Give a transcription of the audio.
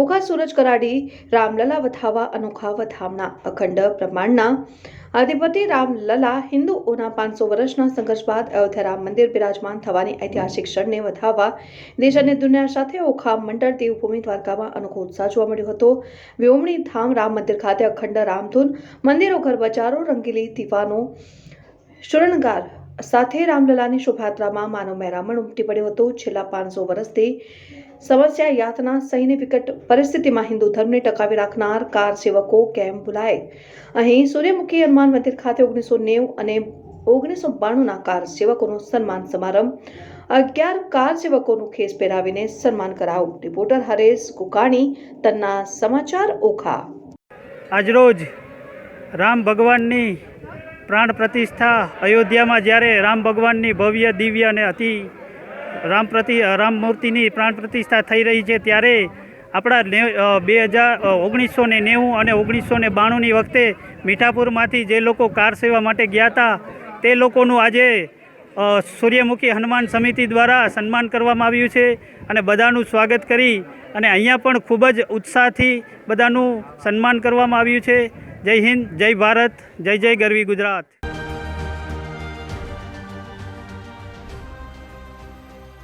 ઓખા સૂરજ કરાડી રામલલા વધાવા અનોખા વથામણા અખંડ બ્રહ્માંડના આધિપતિ રામલલા હિન્દુઓના પાંચસો વર્ષના સંઘર્ષ બાદ અયોધ્યા રામ મંદિર બિરાજમાન થવાની ઐતિહાસિક ક્ષણને વધાવવા દેશ અને દુનિયા સાથે ઓખા મંડળ દેવભૂમિ દ્વારકામાં અનોખો ઉત્સાહ જોવા મળ્યો હતો. વ્યોમણી ધામ રામ મંદિર ખાતે અખંડ રામધૂન, મંદિરો ઘર બજારો રંગીલી દીવાનો શૃંગાર સાથે રામલલાની શોભાયાત્રામાં માનવ મહેરામણ ઉમટી પડ્યો હતો. છેલ્લા પાંચસો વર્ષથી સમસ્યા યાતના સહીને વિકટ પરિસ્થિતિમાં હિન્દુ ધર્મને ટકાવી રાખનાર કાર સેવકો કેમ ભૂલાય? અહીં સૂર્યમુખી હનુમાન મંદિર ખાતે ઓગણીસો નેવું અને ઓગણીસો બાણુંના કાર સેવકોનો સન્માન સમારંભ. અગિયાર કાર સેવકોનું ખેસ પહેરાવીને સન્માન કરાવું. રિપોર્ટર હરેશ કુકાણી, તન્ના સમાચાર, ઓખા. આજરોજ રામ ભગવાનની પ્રાણ પ્રતિષ્ઠા અયોધ્યામાં જ્યારે રામ ભગવાનની ભવ્ય, દિવ્ય અને અતિ રામ પ્રતિ રામ મૂર્તિની પ્રાણ પ્રતિષ્ઠા થઈ રહી છે ત્યારે આપણા ને બે હજાર ઓગણીસો ને નેવું અને ઓગણીસો ને બાણુંની વખતે મીઠાપુરમાંથી જે લોકો કાર સેવા માટે ગયા હતા, તે લોકોનું આજે સૂર્યમુખી હનુમાન સમિતિ દ્વારા સન્માન કરવામાં આવ્યું છે અને બધાનું સ્વાગત કરી અને અહીંયા પણ ખૂબ જ ઉત્સાહથી બધાનું સન્માન કરવામાં આવ્યું છે. જય હિન્દ, જય ભારત, જય જય ગરવી ગુજરાત.